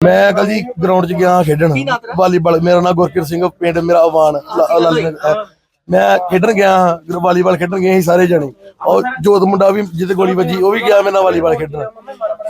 ਮੈਂ ਕੱਲ ਜੀ ਗਰਾਊਂਡ 'ਚ ਗਿਆ ਖੇਡਣ? ਵਾਲੀਬਾਲ ਮੇਰਾ ਨਾਮ ਗੁਰਕਿਰਤ ਸਿੰਘ ਪਿੰਡ ਮੇਰਾ ਆਵਾਨ ਮੈਂ ਖੇਡਣ ਗਿਆ ਵਾਲੀਬਾਲ ਖੇਡਣ ਗਏ ਸੀ ਸਾਰੇ ਜਣੇ। ਔਰ ਜੋਤ ਮੁੰਡਾ ਵੀ ਜਿੱਤੇ ਗੋਲੀ ਵੱਜੀ ਉਹ ਵੀ ਗਿਆ ਮੇਰੇ ਨਾਲ ਵਾਲੀਬਾਲ ਖੇਡਣ।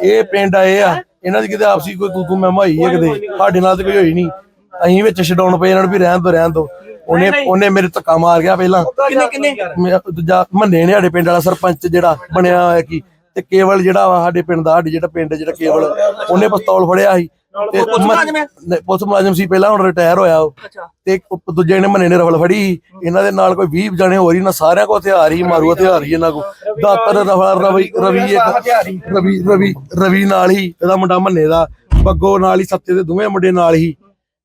ਇਹ ਪਿੰਡ ਆਏ ਆ ਇਹਨਾਂ ਦੀ ਕਿਤੇ ਆਪਸੀ ਕੋਈ ਤੂੰ ਤੂੰ ਮੈਂ ਹੋਈ ਹੈ ਕਿਤੇ ਸਾਡੇ ਨਾਲ ਤੇ ਕੋਈ ਹੋਈ ਨਹੀਂ। ਅਸੀਂ ਵਿੱਚ ਛਡਾਉਣ ਪਏ ਇਹਨਾਂ ਨੂੰ ਵੀ ਰਹਿਣ ਦੋ ਰਹਿਣ ਦੋ। ਉਹਨੇ ਉਹਨੇ ਮੇਰੇ ਧੱਕਾ ਮਾਰ ਗਿਆ ਪਹਿਲਾਂ। ਕਿੰਨੇ ਕਿੰਨੇ? ਦੂਜਾ ਮੰਨੇ ਨੇ ਸਾਡੇ ਪਿੰਡ ਵਾਲਾ ਸਰਪੰਚ ਜਿਹੜਾ ਬਣਿਆ ਹੋਇਆ ਕੀ ਤੇ ਕੇਵਲ ਜਿਹੜਾ ਵਾ ਸਾਡੇ ਪਿੰਡ ਦਾ ਸਾਡੇ ਜਿਹੜਾ ਪਿੰਡ ਜਿਹੜਾ ਕੇਵਲ ਉਹਨੇ ਪਿਸਤੌਲ ਫੜਿਆ ਸੀ। ਤੇ ਪੁਲਿਸ ਮੁਲਾਜ਼ਮ ਹੈ? ਨਹੀਂ, ਪੁਲਿਸ ਮੁਲਾਜ਼ਮ ਸੀ ਪਹਿਲਾਂ ਹੁਣ ਰਿਟਾਇਰ ਹੋਇਆ ਉਹ। ਅੱਛਾ। ਤੇ ਉਹ ਦੂਜੇ ਨੇ ਮੰਨੇ ਨੇ ਰਫਲ ਫੜੀ। ਸੀ। ਇਹਨਾਂ ਦੇ ਨਾਲ ਕੋਈ 20 ਜਣੇ ਹੋਰ ਹੀ ਨਾ ਸਾਰਿਆਂ ਕੋ ਹਥਿਆਰ ਹੀ ਮਾਰੂ ਹਥਿਆਰ ਹੀ ਇਹਨਾਂ ਕੋ ਦਾਤਰ ਰਫਲ ਰਵੀ ਰਵੀ ਇੱਕ ਰਵੀ ਰਵੀ ਰਵੀ ਨਾਲ ਹੀ ਇਹਦਾ ਮੁੰਡਾ ਮੰਨੇ ਦਾ। ਬੱਗੋ ਨਾਲ ਹੀ ਸੱਤੇ ਦੇ ਦੋਵੇਂ ਮੁੰਡੇ ਨਾਲ ਹੀ।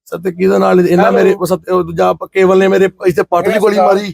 ਸੱਤੇ ਕਿਹਦੇ ਨਾਲ? ਇਹਨਾਂ ਮੇਰੇ ਉਹ ਸੱਤੇ ਉਹ ਦੂਜਾ ਕੇਵਲ ਨੇ ਮੇਰੇ ਇੱਥੇ ਪੱਟ 'ਚ ਗੋਲੀ ਮਾਰੀ।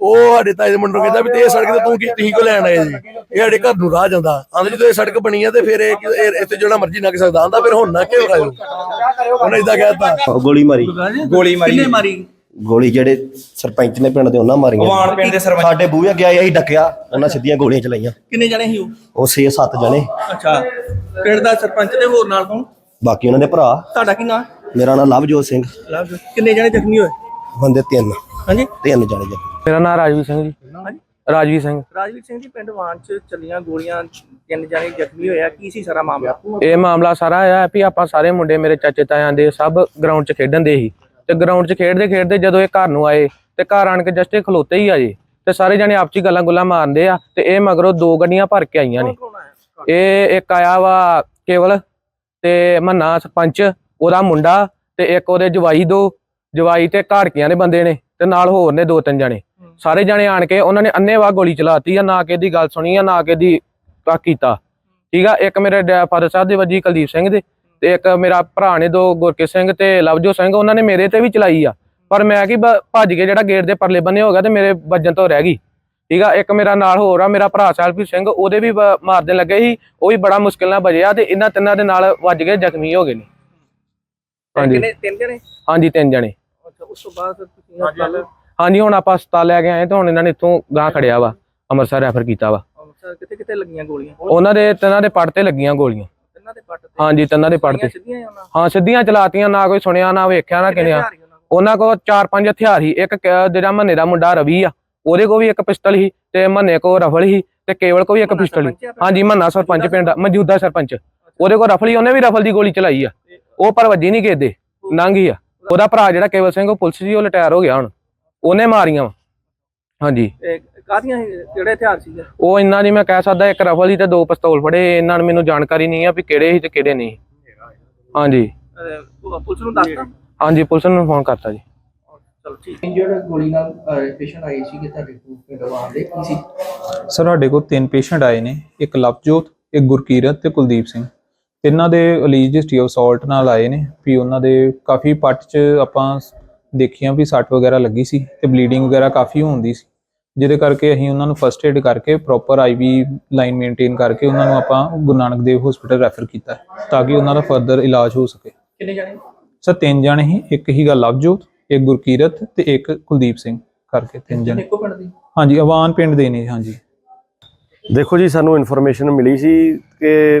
ਉਹ ਸਾਡੇ ਤਾਏ ਦੇ ਮੁੰਡੇ ਨੂੰ ਕਹਿੰਦਾ ਵੀ ਤੇ ਇਹ ਸੜਕ ਤੇ ਤੂੰ ਕੀ ਤੁਸੀਂ ਕੋ ਲੈਣ ਆਏ ਜੀ? ਇਹ ਸਾਡੇ ਘਰ ਨੂੰ ਰਾਹ ਜਾਂਦਾ। ਆਂਦੇ ਜਦੋਂ ਇਹ ਸੜਕ ਬਣੀ ਆ ਤੇ ਫਿਰ ਇਹ ਇਹ- ਇੱਥੇ ਜਿਹੜਾ ਮਰਜ਼ੀ ਲੰਘ ਸਕਦਾ। ਆਂਦਾ ਫਿਰ ਹੁਣ ਨਾ ਕਿਉਂ ਆਇਓ ਉਹਨੇ ਇਦਾਂ ਕਹਿਤਾ ਉਹ ਗੋਲੀ ਮਾਰੀ। ਗੋਲੀ ਮਾਰੀ। ਕਿੰਨੇ ਮਾਰੀ? ਗੋਲੀ ਜਿਹੜੇ ਸਰਪੰਚ ਨੇ ਪਿੰਡ ਦੇ ਉਹਨਾਂ ਮਾਰੀਆਂ। ਵਾਣ ਪਿੰਡ ਦੇ ਸਰਪੰਚ। ਸਾਡੇ ਬੂਹੇ ਅੱਗੇ ਆਏ ਅਸੀਂ ਡੱਕਿਆ। ਉਹਨਾਂ ਸਿੱਧੀਆਂ ਗੋਲੀਆਂ ਚਲਾਈਆਂ। ਕਿੰਨੇ ਜਣੇ ਸੀ ਉਹ? ਉਹ 6-7 ਜਣੇ। ਅੱਛਾ। ਪਿੰਡ ਦਾ ਸਰਪੰਚ ਤੇ ਹੋਰ ਨਾਲ ਕੌਣ? ਬਾਕੀ ਉਹਨਾਂ ਦੇ ਭਰਾ। ਤੁਹਾਡਾ ਕੀ ਨਾਂ? ਮੇਰਾ ਨਾਮ ਲਵਜੋਤ ਸਿੰਘ। ਕਿੰਨੇ ਜਣੇ ਜ਼ਖਮੀ ਹੋਏ? ਬੰਦੇ ਤਿੰਨ। ਹਾਂਜੀ? ਤਿੰਨ ਜਣੇ ਜੀ ਮੇਰਾ ਨਾਮ ਰਾਜਵੀਰ ਸਿੰਘ ਜੀ। ਹਾਂਜੀ। ਰਾਜਵੀਰ ਸਿੰਘ। ਰਾਜਵੀਰ ਸਿੰਘ ਜੀ ਪਿੰਡ ਵਾਨ ਚ ਚੱਲੀਆਂ ਗੋਲੀਆਂ ਤਿੰਨ ਜਣੇ ਜ਼ਖਮੀ ਹੋਇਆ ਕੀ ਸੀ ਸਾਰਾ ਮਾਮਲਾ? ਇਹ ਮਾਮਲਾ ਸਾਰਾ ਆਇਆ ਵੀ ਆਪਾਂ ਸਾਰੇ ਮੁੰਡੇ ਮੇਰੇ ਚਾਚੇ ਤਾਇਆਂ ਦੇ ਸਭ ਗਰਾਊਂਡ 'ਚ ਖੇਡਣ ਦੇ ਸੀ। ਤੇ ਗਰਾਊਂਡ 'ਚ ਖੇਡਦੇ ਖੇਡਦੇ ਜਦੋਂ ਇਹ ਘਰ ਨੂੰ ਆਏ ਤੇ ਘਰ ਆਣ ਕੇ ਜਸਟ ਇਹ ਖਲੋਤੇ ਹੀ ਆ ਜੀ। ਤੇ ਸਾਰੇ ਜਣੇ ਆਪਸੀ ਗੱਲਾਂ ਗੁੱਲਾਂ ਮਾਰਦੇ ਆ ਤੇ ਇਹ ਮਗਰੋਂ ਦੋ ਗੱਡੀਆਂ ਭਰ ਕੇ ਆਈਆਂ ਨੇ। ਇਹ ਇੱਕ ਆਇਆ ਵਾ ਕੇਵਲ ਤੇ ਮੰਨਾ ਸਰਪੰਚ ਉਹਦਾ ਮੁੰਡਾ ਤੇ ਇੱਕ ਉਹਦੇ ਜਵਾਈ ਦੋ। ਜਵਾਈ ਤੇ ਘਾੜਕੀਆਂ ਦੇ ਬੰਦੇ ਨੇ ਤੇ ਨਾਲ ਹੋਰ ਨੇ ਦੋ ਤਿੰਨ ਜਣੇ। ਸਾਰੇ ਜਣੇ ਆਣ ਕੇ ਉਹਨਾਂ ਨੇ ਅੰਨੇਵਾਹ ਗੋਲੀ ਚਲਾਤੀ ਆ ਨਾ ਕਿ ਦੀ ਗੱਲ ਸੁਣੀ ਆ ਨਾ ਕਿ ਦੀ ਕੀਤਾ। ਠੀਕ ਆ ਇੱਕ ਮੇਰੇ ਫਾਦਰ ਸਾਹਿਬ ਦੇ ਵੱਜੀ ਕੁਲਦੀਪ ਸਿੰਘ ਦੇ ਤੇ ਇੱਕ ਮੇਰਾ ਭਰਾ ਨੇ ਦੋ ਗੁਰਕਿਰਤ ਸਿੰਘ ਤੇ ਲਵਜੋ ਸਿੰਘ ਉਹਨਾਂ ਨੇ ਮੇਰੇ ਤੇ ਵੀ ਚਲਾਈ ਆ। ਪਰ ਮੈਂ ਕੀ ਭੱਜ ਕੇ ਜਿਹੜਾ ਗੇਟ ਦੇ ਪਰਲੇ ਬੰਨੇ ਹੋ ਗਿਆ ਤੇ ਮੇਰੇ ਵੱਜਣ ਤੋਂ ਰਹਿ ਗਈ। ਠੀਕ ਆ ਇੱਕ ਮੇਰਾ ਨਾਲ ਹੋਰ ਆ ਮੇਰਾ ਭਰਾ ਸਾਹਿਬਪ੍ਰੀਤ ਸਿੰਘ ਉਹਦੇ ਵੀ ਮਾਰਦੇ ਲੱਗੇ ਸੀ ਉਹ ਵੀ ਬੜਾ ਮੁਸ਼ਕਿਲ ਨਾਲ ਬਜਿਆ ਤੇ ਇਹਨਾਂ ਤਿੰਨਾਂ ਦੇ ਨਾਲ ਵੱਜ ਕੇ ਜ਼ਖਮੀ ਹੋ ਗਏ ਨੇ। ਹਾਂਜੀ। ਤਿੰਨ ਜਣੇ? ਹਾਂਜੀ ਤਿੰਨ ਜਣੇ। ਉਸ ਤੋਂ ਬਾਅਦ ਫਿਰ ਤੁਸੀਂ ਹਸਪਤਾਲ ਹਾਂਜੀ। ਹੁਣ ਆਪਾਂ ਹਸਪਤਾਲ ਲੈ ਕੇ ਆਏ ਤੇ ਹੁਣ ਇਹਨਾਂ ਨੇ ਇੱਥੋਂ ਗਾਂ ਖੜਿਆ ਵਾ ਅੰਮ੍ਰਿਤਸਰ ਰੈਫਰ ਕੀਤਾ ਵਾ। ਅੰਮ੍ਰਿਤਸਰ ਕਿੱਥੇ ਕਿੱਥੇ ਲੱਗੀਆਂ ਗੋਲੀਆਂ? ਉਹਨਾਂ ਦੇ ਤਿੰਨਾਂ ਦੇ ਪੱਟ ਤੇ ਲੱਗੀਆਂ ਗੋਲੀਆਂ। ਤਿੰਨਾਂ ਦੇ ਪੱਟ ਤੇ? ਹਾਂਜੀ ਤਿੰਨਾਂ ਦੇ ਪੱਟ ਤੇ। ਹਾਂ ਸਿੱਧੀਆਂ ਚਲਾਤੀਆਂ ਨਾ ਕੋਈ ਸੁਣਿਆ ਨਾ ਵੇਖਿਆ ਨਾ ਕਿਨਿਆ ਉਹਨਾਂ ਕੋਲ? ਚਾਰ ਪੰਜ ਹਥਿਆਰ ਸੀ। ਇੱਕ ਜਿਹੜਾ ਮੰਨੇ ਦਾ ਮੁੰਡਾ ਰਵੀ ਆ ਉਹਦੇ ਕੋਲ ਵੀ ਇੱਕ ਪਿਸਟਲ ਸੀ ਤੇ ਮੰਨੇ ਕੋਲ ਰਫਲ ਸੀ ਤੇ ਕੇਵਲ ਕੋਲ ਵੀ ਇੱਕ ਪਿਸਟਲ ਸੀ। ਹਾਂਜੀ ਮੰਨਾ ਸਰਪੰਚ ਪਿੰਡ ਦਾ ਮੌਜੂਦਾ ਸਰਪੰਚ। ਉਹਦੇ ਕੋਲ ਰਫਲ ਸੀ ਉਹਨੇ ਵੀ ਰਫਲ ਦੀ ਗੋਲੀ ਚਲਾਈ ਆ। ਉਹ ਪਰ ਵੱਜੀ ਨਹੀਂ ਕਿਤੇ ਲੰਘੀ ਆ। ਉਹਦਾ ਭਰਾ ਜਿਹੜਾ ਕੇਵਲ ਸਿੰਘ ਉਹ ਪੁਲਿਸ ਜੀ ਉਹ ਰਿਟਾਇਰ ਹੋ ਗਿਆ ਹੁਣ। ਉਹਨੇ ਮਾਰੀਆਂ ਵਾ। ਹਾਂਜੀ। ਇਹ ਕਾਹਦੀਆਂ ਸੀ? ਕਿਹੜੇ ਹਥਿਆਰ ਸੀਗੇ? ਉਹ ਇੰਨਾ ਨਹੀਂ ਮੈਂ ਕਹਿ ਸਕਦਾ ਇੱਕ ਰਫਲ ਸੀ ਤੇ ਦੋ ਪਿਸਤੌਲ ਫੜੇ। ਇਹਨਾਂ ਨੂੰ ਮੈਨੂੰ ਜਾਣਕਾਰੀ ਨਹੀਂ ਆ ਵੀ ਕਿਹੜੇ ਸੀ ਤੇ ਕਿਹੜੇ ਨਹੀਂ। ਹਾਂਜੀ। ਅਹ, ਉਹ ਪੁਲਿਸ ਨੂੰ ਦੱਸਤਾ? ਹਾਂਜੀ ਪੁਲਿਸ ਨੂੰ ਫੋਨ ਕਰਤਾ ਜੀ। ਚਲੋ ਠੀਕ। ਇੰਜਰਡ ਗੋਲੀ ਨਾਲ ਪੇਸ਼ੈਂਟ ਆਏ ਸੀਗੇ ਤੁਹਾਡੇ ਕੋਲ ਪਿੰਡ ਵਾਨ ਦੇ ਕੀ ਸੀ? ਸਰ ਸਾਡੇ ਕੋਲ ਤਿੰਨ ਪੇਸ਼ੈਂਟ ਆਏ ਨੇ। ਇੱਕ ਲਵਜੋਤ ਇੱਕ ਗੁਰਕੀਰਤ ਤੇ ਕੁਲਦੀਪ ਸਿੰਘ। ਤਿੰਨਾਂ ਦੇ ਅਲੀਜ ਹਿਸਟਰੀ ਆਫ ਅਸਾਲਟ ਨਾਲ ਆਏ ਨੇ ਵੀ ਉਹਨਾਂ ਦੇ ਕਾਫੀ ਪੱਟ 'ਚ ਆਪਾਂ ਦੇਖੀਆਂ ਵੀ ਸੱਟ ਵਗੈਰਾ ਲੱਗੀ ਸੀ ਤੇ ਬਲੀਡਿੰਗ ਵਗੈਰਾ ਕਾਫੀ ਹੁੰਦੀ ਸੀ। ਜਿਹਦੇ ਕਰਕੇ ਅਸੀਂ ਉਹਨਾਂ ਨੂੰ ਫਰਸਟ ਏਡ ਕਰਕੇ ਪ੍ਰੋਪਰ ਆਈਵੀ ਲਾਈਨ ਮੇਨਟੇਨ ਕਰਕੇ ਉਹਨਾਂ ਨੂੰ ਆਪਾਂ ਗੁਰੂ ਨਾਨਕ ਦੇਵ ਹਸਪੀਟਲ ਰੈਫਰ ਕੀਤਾ ਹੈ, ਤਾਂ ਕਿ ਉਹਨਾਂ ਦਾ ਫਰਦਰ ਇਲਾਜ ਹੋ ਸਕੇ। ਕਿੰਨੇ ਜਣੇ? ਸਰ ਤਿੰਨ ਜਣੇ ਹੀ ਇੱਕ ਹੀਗਾ ਲਵਜੋਤ ਇੱਕ ਗੁਰਕੀਰਤ ਤੇ ਇੱਕ ਕੁਲਦੀਪ ਸਿੰਘ ਕਰਕੇ ਤਿੰਨ ਜਣੇ। ਇੱਕੋ ਪਿੰਡ ਦੀ? ਹਾਂਜੀ ਅਵਾਨ ਪਿੰਡ ਦੇ ਨੇ ਹਾਂਜੀ। ਦੇਖੋ ਜੀ ਸਾਨੂੰ ਇਨਫੋਰਮੇਸ਼ਨ ਮਿਲੀ ਸੀ ਕਿ